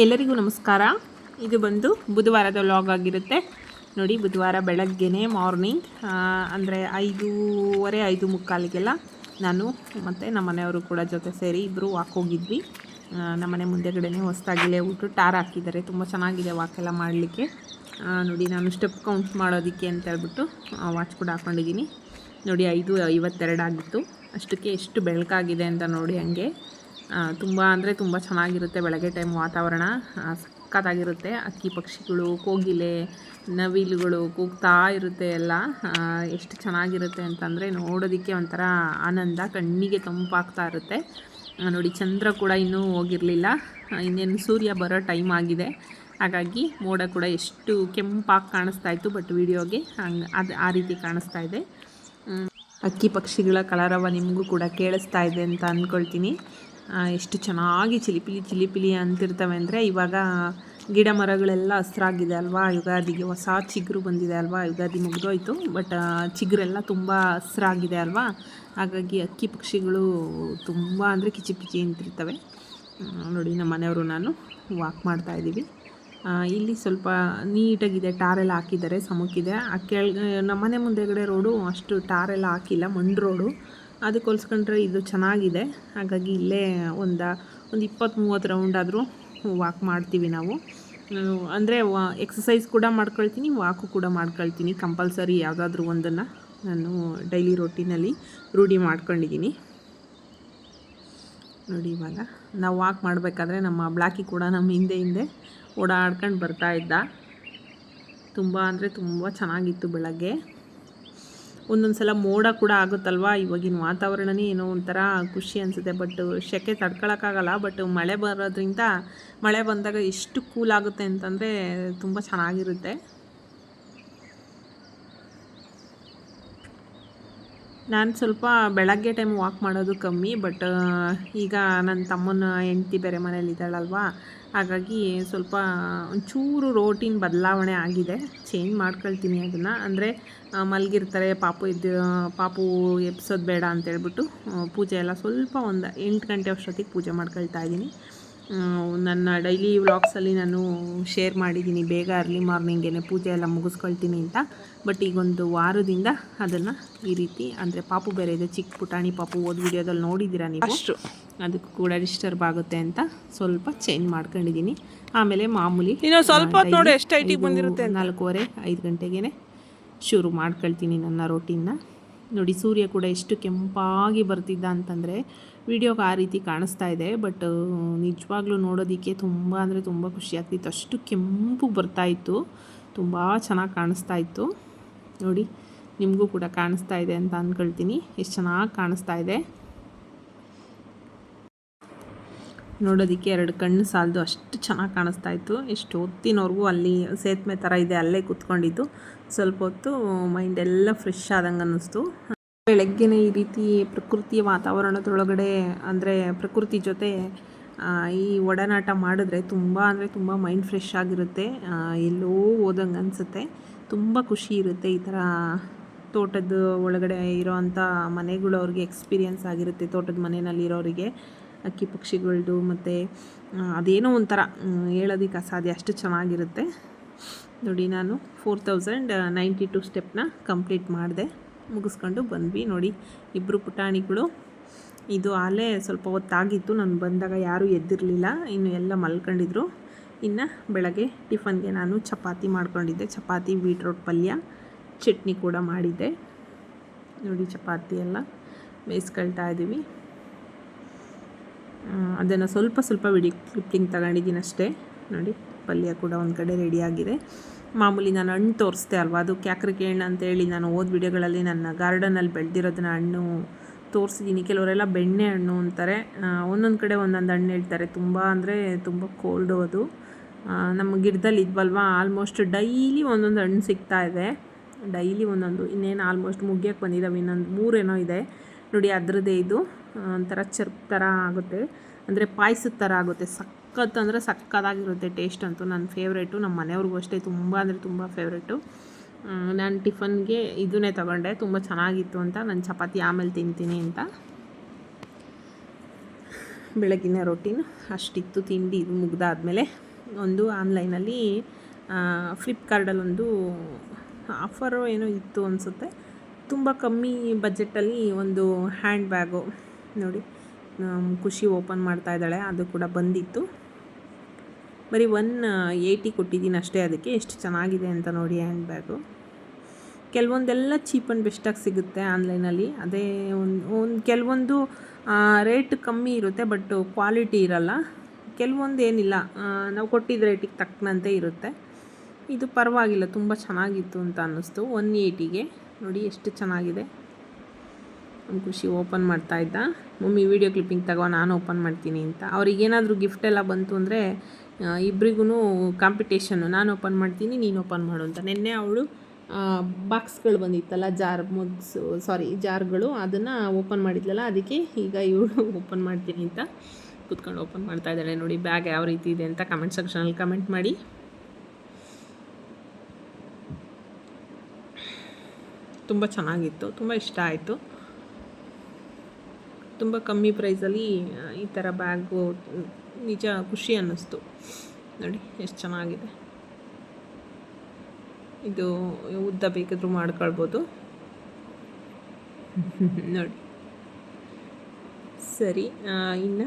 ಎಲ್ಲರಿಗೂ ನಮಸ್ಕಾರ. ಇದು ಬಂದು ಬುಧವಾರದ ವ್ಲಾಗ್ ಆಗಿರುತ್ತೆ. ನೋಡಿ, ಬುಧವಾರ ಬೆಳಗ್ಗೆನೇ ಮಾರ್ನಿಂಗ್ ಅಂದರೆ ಐದೂವರೆ, ಐದು ಮುಕ್ಕಾಲಿಗೆಲ್ಲ ನಾನು ಮತ್ತು ನಮ್ಮ ಮನೆಯವರು ಕೂಡ ಜೊತೆ ಸೇರಿ ಇಬ್ಬರು ವಾಕ್ ಹೋಗಿದ್ವಿ. ನಮ್ಮನೆ ಮುಂದೆಗಡೆನೇ ಹೊಸದಾಗಿಲೇ ಊಟ ಟಾರ್ ಹಾಕಿದ್ದಾರೆ. ತುಂಬ ಚೆನ್ನಾಗಿದೆ ವಾಕ್ ಎಲ್ಲ ಮಾಡಲಿಕ್ಕೆ. ನೋಡಿ, ನಾನು ಸ್ಟೆಪ್ ಕೌಂಟ್ ಮಾಡೋದಕ್ಕೆ ಅಂತ ಹೇಳ್ಬಿಟ್ಟು ವಾಚ್ ಕೂಡ ಹಾಕ್ಕೊಂಡಿದ್ದೀನಿ ನೋಡಿ, ಐದು ಐವತ್ತೆರಡು ಆಗಿತ್ತು. ಅಷ್ಟಕ್ಕೆ ಎಷ್ಟು ಬೆಳಕಾಗಿದೆ ಅಂತ ನೋಡಿ ಹಂಗೆ. ತುಂಬ ಅಂದರೆ ತುಂಬ ಚೆನ್ನಾಗಿರುತ್ತೆ ಬೆಳಗ್ಗೆ ಟೈಮ್ ವಾತಾವರಣ. ಸಕ್ಕತ್ತಾಗಿರುತ್ತೆ ಅಕ್ಕಿ ಪಕ್ಷಿಗಳು, ಕೋಗಿಲೆ, ನವಿಲುಗಳು ಕೂಗ್ತಾ ಇರುತ್ತೆ ಎಲ್ಲ. ಎಷ್ಟು ಚೆನ್ನಾಗಿರುತ್ತೆ ಅಂತಂದರೆ ನೋಡೋದಕ್ಕೆ ಒಂಥರ ಆನಂದ. ಕಣ್ಣಿಗೆ ತಂಪಾಗ್ತಾ ಇರುತ್ತೆ. ನೋಡಿ ಚಂದ್ರ ಕೂಡ ಇನ್ನೂ ಹೋಗಿರಲಿಲ್ಲ. ಇನ್ನೇನು ಸೂರ್ಯ ಬರೋ ಟೈಮ್ ಆಗಿದೆ. ಹಾಗಾಗಿ ಮೋಡ ಕೂಡ ಎಷ್ಟು ಕೆಂಪಾಗಿ ಕಾಣಿಸ್ತಾ ಇತ್ತು ಬಟ್ ವಿಡಿಯೋಗೆ ಹಂಗೆ ಅದು ಆ ರೀತಿ ಕಾಣಿಸ್ತಾ ಇದೆ. ಅಕ್ಕಿ ಪಕ್ಷಿಗಳ ಕಲರವ ನಿಮಗೂ ಕೂಡ ಕೇಳಿಸ್ತಾ ಇದೆ ಅಂತ ಅಂದ್ಕೊಳ್ತೀನಿ ಎಷ್ಟು ಚೆನ್ನಾಗಿ ಚಿಲಿಪಿಲಿ ಚಿಲಿಪಿಲಿ ಅಂತಿರ್ತವೆ ಅಂದರೆ ಇವಾಗ ಗಿಡ ಮರಗಳೆಲ್ಲ ಹಸ್ರಾಗಿದೆ ಅಲ್ವಾ? ಯುಗಾದಿಗೆ ಹೊಸ ಚಿಗುರು ಬಂದಿದೆ ಅಲ್ವಾ? ಯುಗಾದಿ ಮುಗಿದೋಯ್ತು ಬಟ್ ಚಿಗುರೆಲ್ಲ ತುಂಬ ಹಸ್ರಾಗಿದೆ ಅಲ್ವಾ? ಹಾಗಾಗಿ ಅಕ್ಕಿ ಪಕ್ಷಿಗಳು ತುಂಬ ಅಂದರೆ ಕಿಚಿ ಪಿಚಿ ಅಂತಿರ್ತವೆ. ನೋಡಿ ನಮ್ಮ ಮನೆಯವರು ನಾನು ವಾಕ್ ಮಾಡ್ತಾ ಇದ್ದೀವಿ. ಇಲ್ಲಿ ಸ್ವಲ್ಪ ನೀಟಾಗಿದೆ, ಟಾರೆಲ್ಲ ಹಾಕಿದ್ದಾರೆ, ಸಮಕ್ಕಿದೆ. ಆ ಕೆಳ ನಮ್ಮನೆ ಮುಂದೆಗಡೆ ರೋಡು ಅಷ್ಟು ಟಾರೆಲ್ಲ ಹಾಕಿಲ್ಲ ಮಣ್ಣು ರೋಡು ಅದಕ್ಕೆ ಹೋಲ್ಸ್ಕೊಂಡ್ರೆ ಇದು ಚೆನ್ನಾಗಿದೆ. ಹಾಗಾಗಿ ಇಲ್ಲೇ ಒಂದು ಒಂದು ಇಪ್ಪತ್ತು ಮೂವತ್ತು ರೌಂಡ್ ಆದರೂ ವಾಕ್ ಮಾಡ್ತೀವಿ ನಾವು. ಅಂದರೆ ಎಕ್ಸಸೈಸ್ ಕೂಡ ಮಾಡ್ಕೊಳ್ತೀನಿ ವಾಕು ಕೂಡ ಮಾಡ್ಕೊಳ್ತೀನಿ. ಕಂಪಲ್ಸರಿ ಯಾವುದಾದ್ರೂ ಒಂದನ್ನು ನಾನು ಡೈಲಿ ರೊಟೀನಲ್ಲಿ ರೂಢಿ ಮಾಡ್ಕೊಂಡಿದ್ದೀನಿ ನೋಡಿ ಇವಾಗ, ನಾವು ವಾಕ್ ಮಾಡಬೇಕಾದ್ರೆ ನಮ್ಮ ಬ್ಲಾಕಿ ಕೂಡ ನಮ್ಮ ಹಿಂದೆ ಹಿಂದೆ ಓಡಾಡ್ಕೊಂಡು ಬರ್ತಾ ಇದ್ದ. ತುಂಬ ಅಂದರೆ ತುಂಬ ಚೆನ್ನಾಗಿತ್ತು ಬೆಳಗ್ಗೆ. ಒಂದೊಂದು ಸಲ ಮೋಡ ಕೂಡ ಆಗುತ್ತಲ್ವಾ? ಇವಾಗಿನ ವಾತಾವರಣನೇ ಏನೋ ಒಂಥರ ಖುಷಿ ಅನಿಸುತ್ತೆ. ಬಟ್ ಸೆಕೆ ತಡ್ಕೊಳಕ್ಕಾಗಲ್ಲ. ಬಟ್ ಮಳೆ ಬರೋದ್ರಿಂದ ಮಳೆ ಬಂದಾಗ ಎಷ್ಟು ಕೂಲ್ ಆಗುತ್ತೆ ಅಂತಂದರೆ ತುಂಬ ಚೆನ್ನಾಗಿರುತ್ತೆ. ನಾನು ಸ್ವಲ್ಪ ಬೆಳಗ್ಗೆ ಟೈಮ್ ವಾಕ್ ಮಾಡೋದು ಕಮ್ಮಿ ಬಟ್ ಈಗ ನನ್ನ ತಮ್ಮನ ಹೆಂಡ್ತಿ ಬೇರೆ ಮನೇಲಿ ಇದ್ದಾಳಲ್ವಾ, ಹಾಗಾಗಿ ಸ್ವಲ್ಪ ಒಂಚೂರು ರೋಟೀನ್ ಬದಲಾವಣೆ ಆಗಿದೆ. ಚೇಂಜ್ ಮಾಡ್ಕೊಳ್ತೀನಿ ಅದನ್ನು. ಅಂದರೆ ಮಲಗಿರ್ತಾರೆ, ಪಾಪು ಇದ್ದು ಪಾಪು ಎಬ್ಸೋದು ಬೇಡ ಅಂತೇಳ್ಬಿಟ್ಟು ಪೂಜೆ ಎಲ್ಲ ಸ್ವಲ್ಪ ಒಂದು ಎಂಟು ಗಂಟೆ ಅಷ್ಟೊತ್ತಿಗೆ ಪೂಜೆ ಮಾಡ್ಕೊಳ್ತಾ ಇದ್ದೀನಿ. ನನ್ನ ಡೈಲಿ ವ್ಲಾಗ್ಸಲ್ಲಿ ನಾನು ಶೇರ್ ಮಾಡಿದ್ದೀನಿ ಬೇಗ ಅರ್ಲಿ ಮಾರ್ನಿಂಗೇನೆ ಪೂಜೆ ಎಲ್ಲ ಮುಗಿಸ್ಕೊಳ್ತೀನಿ ಅಂತ. ಬಟ್ ಈಗೊಂದು ವಾರದಿಂದ ಅದನ್ನು ಈ ರೀತಿ ಅಂದರೆ ಪಾಪು ಬೇರೆ ಇದೆ ಚಿಕ್ಕ ಪುಟಾಣಿ ಪಾಪು ಓದ್ ವಿಡಿಯೋದಲ್ಲಿ ನೋಡಿದ್ದೀರಾ ನೀವು? ಅಷ್ಟು. ಅದಕ್ಕೂ ಕೂಡ ಡಿಸ್ಟರ್ಬ್ ಆಗುತ್ತೆ ಅಂತ ಸ್ವಲ್ಪ ಚೇಂಜ್ ಮಾಡ್ಕೊಂಡಿದ್ದೀನಿ ಆಮೇಲೆ ಮಾಮೂಲಿ ಇನ್ನು ಸ್ವಲ್ಪ ನೋಡಿ ಎಷ್ಟು ಐಟಿಗೆ ಬಂದಿರುತ್ತೆ. ನಾಲ್ಕೂವರೆ ಐದು ಗಂಟೆಗೇ ಶುರು ಮಾಡ್ಕೊಳ್ತೀನಿ ನನ್ನ ರೋಟೀನ್ನ ನೋಡಿ, ಸೂರ್ಯ ಕೂಡ ಎಷ್ಟು ಕೆಂಪಾಗಿ ಬರ್ತಿದ್ದ ಅಂತಂದರೆ ವಿಡಿಯೋಗೆ ಆ ರೀತಿ ಕಾಣಿಸ್ತಾ ಇದೆ. ಬಟ್ ನಿಜವಾಗ್ಲೂ ನೋಡೋದಕ್ಕೆ ತುಂಬ ಅಂದರೆ ತುಂಬ ಖುಷಿ ಆಗ್ತಿತ್ತು. ಅಷ್ಟು ಕೆಂಪು ಬರ್ತಾ ಇತ್ತು. ತುಂಬ ಚೆನ್ನಾಗಿ ಕಾಣಿಸ್ತಾ ಇತ್ತು. ನೋಡಿ, ನಿಮಗೂ ಕೂಡ ಕಾಣಿಸ್ತಾ ಇದೆ ಅಂತ ಅಂದ್ಕೊಳ್ತೀನಿ ಎಷ್ಟು ಚೆನ್ನಾಗಿ ಕಾಣಿಸ್ತಾ ಇದೆ. ನೋಡೋದಕ್ಕೆ ಎರಡು ಕಣ್ಣು ಸಾಲದು ಅಷ್ಟು ಚೆನ್ನಾಗಿ ಕಾಣಿಸ್ತಾ ಇತ್ತು. ಎಷ್ಟು ಹೊತ್ತಿನವ್ರಿಗೂ ಅಲ್ಲಿ ಸೇತುವೆ ಥರ ಇದೆ, ಅಲ್ಲೇ ಕೂತ್ಕೊಂಡಿದ್ದು. ಸ್ವಲ್ಪ ಹೊತ್ತು ಮೈಂಡ್ ಎಲ್ಲ ಫ್ರೆಶ್ ಆದಂಗೆ ಅನ್ನಿಸ್ತು. ಬೆಳಗ್ಗೆನೇ ಈ ರೀತಿ ಪ್ರಕೃತಿಯ ವಾತಾವರಣದೊಳಗಡೆ, ಅಂದರೆ ಪ್ರಕೃತಿ ಜೊತೆ ಈ ಒಡನಾಟ ಮಾಡಿದ್ರೆ ತುಂಬ, ಅಂದರೆ ತುಂಬ ಮೈಂಡ್ ಫ್ರೆಶ್ ಆಗಿರುತ್ತೆ. ಎಲ್ಲೋ ಓದಂಗೆ ಅನಿಸುತ್ತೆ. ತುಂಬ ಖುಷಿ ಇರುತ್ತೆ ಈ ಥರ ತೋಟದ ಒಳಗಡೆ ಇರೋವಂಥ ಮನೆಗಳು ಅವ್ರಿಗೆ ಎಕ್ಸ್ಪೀರಿಯನ್ಸ್ ಆಗಿರುತ್ತೆ, ತೋಟದ ಮನೆಯಲ್ಲಿ ಇರೋರಿಗೆ. ಅಕ್ಕಿ ಪಕ್ಷಿಗಳದ್ದು ಮತ್ತು ಅದೇನೋ ಒಂಥರ ಹೇಳೋದಕ್ಕೆ ಅಸಾಧ್ಯ, ಅಷ್ಟು ಚೆನ್ನಾಗಿರುತ್ತೆ. ನೋಡಿ ನಾನು ಫೋರ್ ತೌಸಂಡ್ ನೈಂಟಿ ಟು ಸ್ಟೆಪ್ನ ಕಂಪ್ಲೀಟ್ ಮಾಡಿದೆ. ಮುಗಿಸ್ಕೊಂಡು ಬಂದ್ವಿ. ನೋಡಿ ಇಬ್ಬರು ಪುಟಾಣಿಗಳು. ಇದು ಆಲೇ ಸ್ವಲ್ಪ ಹೊತ್ತಾಗಿತ್ತು, ನಾನು ಬಂದಾಗ ಯಾರೂ ಎದ್ದಿರಲಿಲ್ಲ. ಇನ್ನು ಎಲ್ಲ ಮಲ್ಕೊಂಡಿದ್ರು. ಇನ್ನು ಬೆಳಗ್ಗೆ ಟಿಫನ್ಗೆ ನಾನು ಚಪಾತಿ ಮಾಡ್ಕೊಂಡಿದ್ದೆ. ಚಪಾತಿ, ಬೀಟ್ರೋಟ್ ಪಲ್ಯ, ಚಟ್ನಿ ಕೂಡ ಮಾಡಿದ್ದೆ. ನೋಡಿ, ಚಪಾತಿ ಎಲ್ಲ ಬೇಯಿಸ್ಕೊಳ್ತಾ ಇದ್ದೀವಿ. ಅದನ್ನು ಸ್ವಲ್ಪ ಸ್ವಲ್ಪ ವಿಡಿ ಕ್ಲಿಪ್ಪಿಂಗ್ ತಗೊಂಡಿದ್ದೀನಿ ಅಷ್ಟೇ. ನೋಡಿ, ಪಲ್ಯ ಕೂಡ ಒಂದು ಕಡೆ ರೆಡಿಯಾಗಿದೆ ಮಾಮೂಲಿ ನಾನು ಹಣ್ಣು ತೋರಿಸ್ದೆ ಅಲ್ವಾ? ಅದು ಕ್ಯಾಕ್ರಿಕೆ ಹಣ್ಣು ಅಂತೇಳಿ ನಾನು ಓದ್ ವಿಡಿಯೋಗಳಲ್ಲಿ ನನ್ನ ಗಾರ್ಡನಲ್ಲಿ ಬೆಳೆದಿರೋದನ್ನ ಹಣ್ಣು ತೋರಿಸಿದ್ದೀನಿ ಕೆಲವರೆಲ್ಲ ಬೆಣ್ಣೆ ಹಣ್ಣು ಅಂತಾರೆ. ಒಂದೊಂದು ಕಡೆ ಒಂದೊಂದು ಹಣ್ಣು ಹೇಳ್ತಾರೆ. ತುಂಬ ಅಂದರೆ ತುಂಬ ಕೋಲ್ಡು ಅದು. ನಮ್ಮ ಗಿಡದಲ್ಲಿ ಇದ್ವಲ್ವಾ? ಆಲ್ಮೋಸ್ಟ್ ಡೈಲಿ ಒಂದೊಂದು ಹಣ್ಣು ಸಿಗ್ತಾ ಇದೆ. ಡೈಲಿ ಒಂದೊಂದು ಇನ್ನೇನು ಆಲ್ಮೋಸ್ಟ್ ಮುಗಿಯೋಕ್ಕೆ ಬಂದಿದ್ದಾವೆ ಇನ್ನೊಂದು ಮೂರೇನೋ ಇದೆ. ನೋಡಿ, ಅದರದ್ದೇ ಇದು. ಒಂಥರ ಚರ್ಪ್ ಥರ ಆಗುತ್ತೆ. ಅಂದರೆ ಪಾಯಸದ ಥರ ಆಗುತ್ತೆ. ಸಖತ್ ಅಂದರೆ ಸಖತ್ತಾಗಿರುತ್ತೆ ಟೇಸ್ಟ್ ಅಂತೂ. ನನ್ನ ಫೇವ್ರೇಟು ನಮ್ಮ ಮನೆಯವ್ರಿಗೂ ಅಷ್ಟೇ. ತುಂಬ ಅಂದರೆ ತುಂಬ ಫೇವ್ರೇಟು ನಾನು ಟಿಫನ್ಗೆ ಇದನ್ನೇ ತಗೊಂಡೆ. ತುಂಬ ಚೆನ್ನಾಗಿತ್ತು ಅಂತ. ನಾನು ಚಪಾತಿ ಆಮೇಲೆ ತಿಂತೀನಿ ಅಂತ. ಬೆಳಗಿನ ರೊಟೀನ್ ಅಷ್ಟಿತ್ತು ತಿಂಡಿ. ಇದು ಮುಗ್ದಾದಮೇಲೆ ಒಂದು ಆನ್ಲೈನಲ್ಲಿ ಫ್ಲಿಪ್ಕಾರ್ಟಲ್ಲೊಂದು ಆಫರು ಏನೋ ಇತ್ತು ಅನಿಸುತ್ತೆ. ತುಂಬ ಕಮ್ಮಿ ಬಜೆಟಲ್ಲಿ ಒಂದು ಹ್ಯಾಂಡ್ ಬ್ಯಾಗು ನೋಡಿ. ಖುಷಿ ಓಪನ್ ಮಾಡ್ತಾ ಇದ್ದಾಳೆ. ಅದು ಕೂಡ ಬಂದಿತ್ತು. ಬರೀ ಒನ್ ಏಯ್ಟಿ ಕೊಟ್ಟಿದ್ದೀನಿ ಅಷ್ಟೇ ಅದಕ್ಕೆ. ಎಷ್ಟು ಚೆನ್ನಾಗಿದೆ ಅಂತ ನೋಡಿ ಹ್ಯಾಂಡ್ ಬ್ಯಾಗು. ಕೆಲವೊಂದೆಲ್ಲ ಚೀಪ್ ಆ್ಯಂಡ್ ಬೆಸ್ಟಾಗಿ ಸಿಗುತ್ತೆ ಆನ್ಲೈನಲ್ಲಿ. ಅದೇ ಒಂದು ಒಂದು, ಕೆಲವೊಂದು ರೇಟ್ ಕಮ್ಮಿ ಇರುತ್ತೆ, ಬಟ್ ಕ್ವಾಲಿಟಿ ಇರಲ್ಲ. ಕೆಲವೊಂದು ಏನಿಲ್ಲ. ನಾವು ಕೊಟ್ಟಿದ್ದ ರೇಟಿಗೆ ತಕ್ಕನಂತೆ ಇರುತ್ತೆ. ಇದು ಪರವಾಗಿಲ್ಲ, ತುಂಬ ಚೆನ್ನಾಗಿತ್ತು ಅಂತ ಅನ್ನಿಸ್ತು. ಒನ್ ಏಯ್ಟಿಗೆ ನೋಡಿ, ಎಷ್ಟು ಚೆನ್ನಾಗಿದೆ. ಖುಷಿ ಓಪನ್ ಮಾಡ್ತಾ ಇದ್ದ. ಮಮ್ಮಿ ವಿಡಿಯೋ ಕ್ಲಿಪ್ಪಿಂಗ್ ತಗೋ, ನಾನು ಓಪನ್ ಮಾಡ್ತೀನಿ ಅಂತ. ಅವ್ರಿಗೇನಾದರೂ ಗಿಫ್ಟ್ ಎಲ್ಲ ಬಂತು ಅಂದರೆ ಇಬ್ಬರಿಗೂ ಕಾಂಪಿಟೇಷನ್ನು ನಾನು ಓಪನ್ ಮಾಡ್ತೀನಿ, ನೀನು ಓಪನ್ ಮಾಡು ಅಂತ. ನಿನ್ನೆ ಅವಳು ಬಾಕ್ಸ್ಗಳು ಬಂದಿತ್ತಲ್ಲ ಜಾರ್ ಮುಗ್ಸು ಸಾರಿ ಜಾರ್ಗಳು ಅದನ್ನು ಓಪನ್ ಮಾಡಿದ್ಲಲ್ಲ, ಅದಕ್ಕೆ ಈಗ ಇವಳು ಓಪನ್ ಮಾಡ್ತೀನಿ ಅಂತ ಕುತ್ಕೊಂಡು ಓಪನ್ ಮಾಡ್ತಾ ಇದ್ದಾಳೆ ನೋಡಿ ಬ್ಯಾಗ್ ಯಾವ ರೀತಿ ಇದೆ ಅಂತ ಕಮೆಂಟ್ ಸೆಕ್ಷನಲ್ಲಿ ಕಮೆಂಟ್ ಮಾಡಿ. ತುಂಬ ಚೆನ್ನಾಗಿತ್ತು, ತುಂಬ ಇಷ್ಟ ಆಯಿತು. ತುಂಬ ಕಮ್ಮಿ ಪ್ರೈಸಲ್ಲಿ ಈ ಥರ ಬ್ಯಾಗು, ನಿಜ ಖುಷಿ ಅನ್ನಿಸ್ತು. ನೋಡಿ, ಎಷ್ಟು ಚೆನ್ನಾಗಿದೆ. ಇದು ಉದ್ದ ಬೇಕಾದರೂ ಮಾಡ್ಕೊಳ್ಬೋದು. ನೋಡಿ. ಸರಿ ಇನ್ನು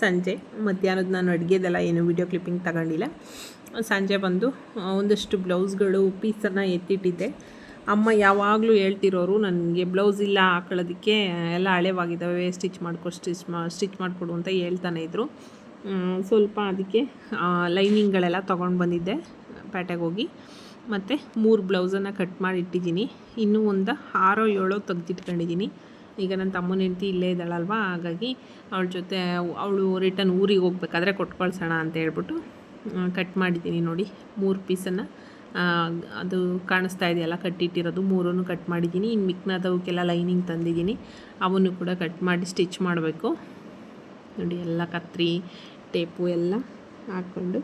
ಸಂಜೆ, ಮಧ್ಯಾಹ್ನದ ನಾನು ಅಡುಗೆದೆಲ್ಲ ಏನು ವಿಡಿಯೋ ಕ್ಲಿಪ್ಪಿಂಗ್ ತಗೊಂಡಿಲ್ಲ. ಸಂಜೆ ಬಂದು ಒಂದಷ್ಟು ಬ್ಲೌಸ್ಗಳು, ಪೀಸನ್ನು ಎತ್ತಿಟ್ಟಿದ್ದೆ. ಅಮ್ಮ ಯಾವಾಗಲೂ ಹೇಳ್ತಿರೋರು, ನನಗೆ ಬ್ಲೌಸ್ ಇಲ್ಲ, ಹಾಕೊಳ್ಳೋದಕ್ಕೆ ಎಲ್ಲ ಹಳೆವಾಗಿದ್ದಾವೆ, ಸ್ಟಿಚ್ ಮಾಡ್ಕೊ, ಸ್ಟಿಚ್ ಮಾ, ಸ್ಟಿಚ್ ಮಾಡಿಕೊಡು ಅಂತ ಹೇಳ್ತಾನೆ ಇದ್ದರು ಸ್ವಲ್ಪ ಅದಕ್ಕೆ ಲೈನಿಂಗ್ಗಳೆಲ್ಲ ತೊಗೊಂಡು ಬಂದಿದ್ದೆ ಪೇಟೆಗೆ ಹೋಗಿ. ಮತ್ತು ಮೂರು ಬ್ಲೌಸನ್ನು ಕಟ್ ಮಾಡಿ ಇಟ್ಟಿದ್ದೀನಿ. ಇನ್ನೂ ಒಂದು ಆರೋ ಏಳೋ ತೆಗ್ದಿಟ್ಕೊಂಡಿದ್ದೀನಿ. ಈಗ ನನ್ನ ತಮ್ಮನ ಹೆಂಡತಿ ಇಲ್ಲೇ ಇದ್ದಾಳಲ್ವ, ಹಾಗಾಗಿ ಅವಳ ಜೊತೆ, ಅವಳು ರಿಟರ್ನ್ ಊರಿಗೆ ಹೋಗ್ಬೇಕಾದ್ರೆ ಕೊಟ್ಕೊಳ್ಸೋಣ ಅಂತ ಹೇಳ್ಬಿಟ್ಟು ಕಟ್ ಮಾಡಿದ್ದೀನಿ ನೋಡಿ, ಮೂರು ಪೀಸನ್ನು. ಅದು ಕಾಣಿಸ್ತಾ ಇದೆಯಲ್ಲ ಕಟ್ಟಿಟ್ಟಿರೋದು ಮೂರನ್ನು ಕಟ್ ಮಾಡಿದ್ದೀನಿ. ಇನ್ನು ಮಿಕ್ನಾದವಕ್ಕೆಲ್ಲ ಲೈನಿಂಗ್ ತಂದಿದ್ದೀನಿ. ಅವನ್ನು ಕೂಡ ಕಟ್ ಮಾಡಿ ಸ್ಟಿಚ್ ಮಾಡಬೇಕು. ನೋಡಿ, ಎಲ್ಲ ಕತ್ರಿ ಟೇಪು ಎಲ್ಲ ಹಾಕ್ಕೊಂಡು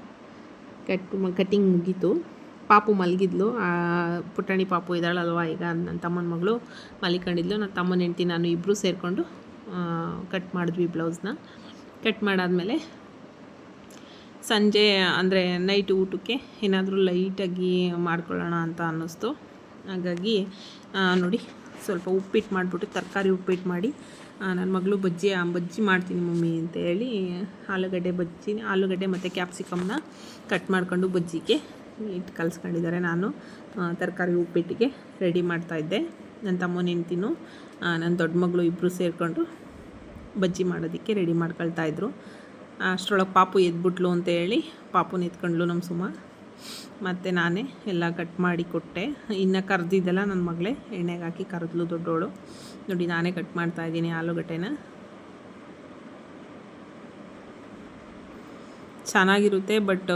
ಕಟ್ ಕಟ್ಟಿಂಗ್ ಮುಗೀತು. ಪಾಪು ಮಲಗಿದ್ಲು. ಪುಟಾಣಿ ಪಾಪು ಇದ್ದಾಳಲ್ವಾ ಈಗ ನನ್ನ ತಮ್ಮನ ಮಗಳು? ಮಲಿಕೊಂಡಿದ್ಲು. ನನ್ನ ತಮ್ಮನ ಹೆಂಡ್ತಿ ನಾನು ಇಬ್ಬರು ಸೇರಿಕೊಂಡು ಕಟ್ ಮಾಡಿದ್ವಿ ಬ್ಲೌಸ್ನ ಕಟ್ ಮಾಡಾದಮೇಲೆ ಸಂಜೆ ಅಂದರೆ ನೈಟ್ ಊಟಕ್ಕೆ ಏನಾದರೂ ಲೈಟಾಗಿ ಮಾಡ್ಕೊಳ್ಳೋಣ ಅಂತ ಅನ್ನಿಸ್ತು. ಹಾಗಾಗಿ ನೋಡಿ, ಸ್ವಲ್ಪ ಉಪ್ಪಿಟ್ಟು ಮಾಡಿಬಿಟ್ಟು ತರಕಾರಿ ಉಪ್ಪಿಟ್ಟು ಮಾಡಿ ನನ್ನ ಮಗಳು ಬಜ್ಜಿ ಬಜ್ಜಿ ಮಾಡ್ತೀನಿ ಮಮ್ಮಿ ಅಂತ ಹೇಳಿ, ಆಲೂಗಡ್ಡೆ ಬಜ್ಜಿ, ಆಲೂಗಡ್ಡೆ ಮತ್ತು ಕ್ಯಾಪ್ಸಿಕಮ್ನ ಕಟ್ ಮಾಡ್ಕೊಂಡು ಬಜ್ಜಿಗೆ ಇಟ್ಟು ಕಲಿಸ್ಕೊಂಡಿದ್ದಾರೆ ನಾನು. ತರಕಾರಿ ಉಪ್ಪಿಟ್ಟಿಗೆ ರೆಡಿ ಮಾಡ್ತಾಯಿದ್ದೆ ನನ್ನ ತಮ್ಮನ ಹೆಂಡ್ತಿನೂ ನನ್ನ ದೊಡ್ಡ ಮಗಳು ಇಬ್ಬರು ಸೇರಿಕೊಂಡು ಬಜ್ಜಿ ಮಾಡೋದಕ್ಕೆ ರೆಡಿ ಮಾಡ್ಕೊಳ್ತಾ ಇದ್ರು. ಅಷ್ಟರೊಳಗೆ ಪಾಪು ಎದ್ಬಿಟ್ಲು ಅಂತ ಹೇಳಿ ಪಾಪು ಎತ್ಕೊಂಡ್ಲು ನಮ್ಮ ಸುಮ. ಮತ್ತು ನಾನೇ ಎಲ್ಲ ಕಟ್ ಮಾಡಿ ಕೊಟ್ಟೆ. ಇನ್ನು ಕರೆದಿದ್ದೆಲ್ಲ ನನ್ನ ಮಗಳೇ ಎಣ್ಣೆಗೆ ಹಾಕಿ ಕರೆದ್ಲು ದೊಡ್ಡೋಳು. ನೋಡಿ, ನಾನೇ ಕಟ್ ಮಾಡ್ತಾ ಇದ್ದೀನಿ ಆಲೂಗಡ್ಡೆನ. ಚೆನ್ನಾಗಿರುತ್ತೆ, ಬಟ್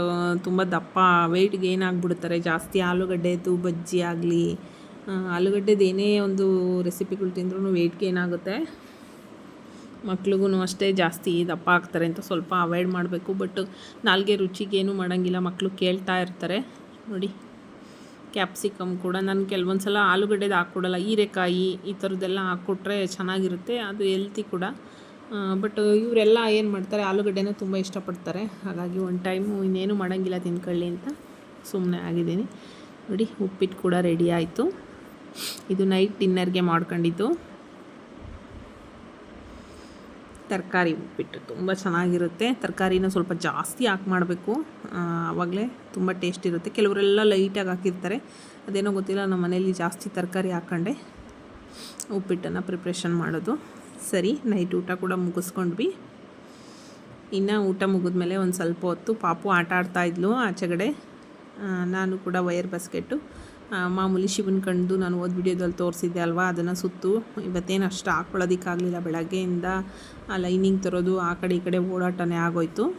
ತುಂಬ ದಪ್ಪ ವೆಯ್ಟ್ ಗೇನ್ ಆಗಿಬಿಡ್ತಾರೆ ಜಾಸ್ತಿ ಆಲೂಗಡ್ಡೆದು, ಬಜ್ಜಿ ಆಗಲಿ ಆಲೂಗಡ್ಡೆದು ಏನೇ ಒಂದು ರೆಸಿಪಿಗಳು ತಿಂದ್ರೂ ವೆಯ್ಟ್ ಗೇನ್ ಮಕ್ಳಿಗೂ ಅಷ್ಟೇ ಜಾಸ್ತಿ ದಪ್ಪ ಆಗ್ತಾರೆ ಅಂತ ಸ್ವಲ್ಪ ಅವಾಯ್ಡ್ ಮಾಡಬೇಕು. ಬಟ್ ನಾಲ್ಗೆ ರುಚಿಗೇನು ಮಾಡೋಂಗಿಲ್ಲ ಮಕ್ಕಳು ಕೇಳ್ತಾ ಇರ್ತಾರೆ. ನೋಡಿ ಕ್ಯಾಪ್ಸಿಕಮ್ ಕೂಡ ನಾನು ಕೆಲವೊಂದು ಸಲ ಆಲೂಗಡ್ಡೆದು ಹಾಕ್ಕೊಡಲ್ಲ, ಹೀರೆಕಾಯಿ ಈ ಥರದ್ದೆಲ್ಲ ಹಾಕ್ಕೊಟ್ರೆ ಚೆನ್ನಾಗಿರುತ್ತೆ, ಅದು ಹೆಲ್ತಿ ಕೂಡ. ಬಟ್ ಇವರೆಲ್ಲ ಏನು ಮಾಡ್ತಾರೆ, ಆಲೂಗಡ್ಡೆನ ತುಂಬ ಇಷ್ಟಪಡ್ತಾರೆ. ಹಾಗಾಗಿ ಒಂದು ಟೈಮು ಇನ್ನೇನು ಮಾಡೋಂಗಿಲ್ಲ, ತಿನ್ಕೊಳ್ಳಿ ಅಂತ ಸುಮ್ಮನೆ ಆಗಿದ್ದೀನಿ. ನೋಡಿ, ಉಪ್ಪಿಟ್ಟು ಕೂಡ ರೆಡಿ ಆಯಿತು. ಇದು ನೈಟ್ ಡಿನ್ನರ್ಗೆ ಮಾಡ್ಕೊಂಡಿದ್ದು. ತರಕಾರಿ ಉಪ್ಪಿಟ್ಟು ತುಂಬ ಚೆನ್ನಾಗಿರುತ್ತೆ. ತರಕಾರಿನ ಸ್ವಲ್ಪ ಜಾಸ್ತಿ ಹಾಕಿ ಮಾಡಬೇಕು. ಆವಾಗಲೇ ತುಂಬ ಟೇಸ್ಟ್ ಇರುತ್ತೆ. ಕೆಲವರೆಲ್ಲ ಲೈಟಾಗಿ ಹಾಕಿರ್ತಾರೆ. ಅದೇನೋ ಗೊತ್ತಿಲ್ಲ ನಮ್ಮ ಮನೇಲಿ ಜಾಸ್ತಿ ತರಕಾರಿ ಹಾಕೊಂಡೆ ಉಪ್ಪಿಟ್ಟನ್ನು ಪ್ರಿಪ್ರೇಷನ್ ಮಾಡೋದು. ಸರಿ ನೈಟ್ ಊಟ ಕೂಡ ಮುಗಿಸ್ಕೊಂಡ್ವಿ. ಇನ್ನು ಊಟ ಮುಗಿದ್ಮೇಲೆ ಒಂದು ಸ್ವಲ್ಪ ಹೊತ್ತು ಪಾಪು ಆಟ ಆಡ್ತಾಯಿದ್ಲು ಆಚೆಗಡೆ. ನಾನು ಕೂಡ ವೈರ್ ಬಸ್ಕೆಟ್ಟು ಆ, ಮಾಮೂಲಿ ಶಿವನ ಕಂಡು ನಾನು ಓದ್ ವಿಡಿಯೋದಲ್ಲಿ ತೋರಿಸಿದ್ದೆ ಅಲ್ವಾ? ಅದನ್ನು ಸುತ್ತು. ಇವತ್ತೇನು ಅಷ್ಟು ಹಾಕ್ಕೊಳ್ಳೋದಕ್ಕಾಗಲಿಲ್ಲ. ಬೆಳಗ್ಗೆಯಿಂದ, ಆ, ಲೈನಿಂಗ್ ತರೋದು, ಆ ಕಡೆ ಈ ಕಡೆ ಓಡಾಟನೇ ಆಗೋಯ್ತು.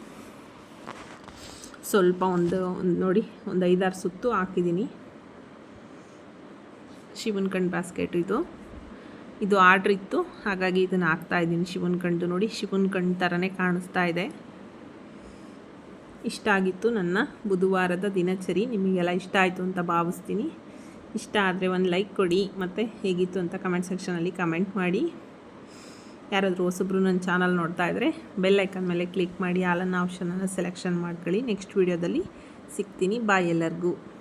ಸ್ವಲ್ಪ ಒಂದು ನೋಡಿ, ಒಂದು ಐದಾರು ಸುತ್ತು ಹಾಕಿದ್ದೀನಿ. ಶಿವನ ಕಂಡು ಬಾಸ್ಕೆಟ್ ಇದು. ಇದು ಆರ್ಡ್ರ್ ಇತ್ತು. ಹಾಗಾಗಿ ಇದನ್ನು ಹಾಕ್ತಾ ಇದ್ದೀನಿ ಶಿವನ ಕಂಡು ನೋಡಿ. ಶಿವನ ಕಂಡು ಥರನೇ ಕಾಣಿಸ್ತಾ ಇದೆ. ಇಷ್ಟ ಆಗಿತ್ತು ನನ್ನ ಬುಧವಾರದ ದಿನಚರಿ. ನಿಮಗೆಲ್ಲ ಇಷ್ಟ ಆಯಿತು ಅಂತ ಭಾವಿಸ್ತೀನಿ. ಇಷ್ಟ ಆದರೆ ಒಂದು ಲೈಕ್ ಕೊಡಿ. ಮತ್ತು ಹೇಗಿತ್ತು ಅಂತ ಕಮೆಂಟ್ ಸೆಕ್ಷನಲ್ಲಿ ಕಮೆಂಟ್ ಮಾಡಿ. ಯಾರಾದರೂ ಹೊಸಬ್ರು ನನ್ನ ಚಾನಲ್ ನೋಡ್ತಾ ಇದ್ದರೆ ಬೆಲ್ ಐಕನ್ ಮೇಲೆ ಕ್ಲಿಕ್ ಮಾಡಿ ಆಲನ್ನ ಆಪ್ಷನನ್ನು ಸೆಲೆಕ್ಷನ್ ಮಾಡ್ಕೊಳ್ಳಿ. ನೆಕ್ಸ್ಟ್ ವೀಡಿಯೋದಲ್ಲಿ ಸಿಗ್ತೀನಿ. ಬಾಯ್ ಎಲ್ಲರಿಗೂ.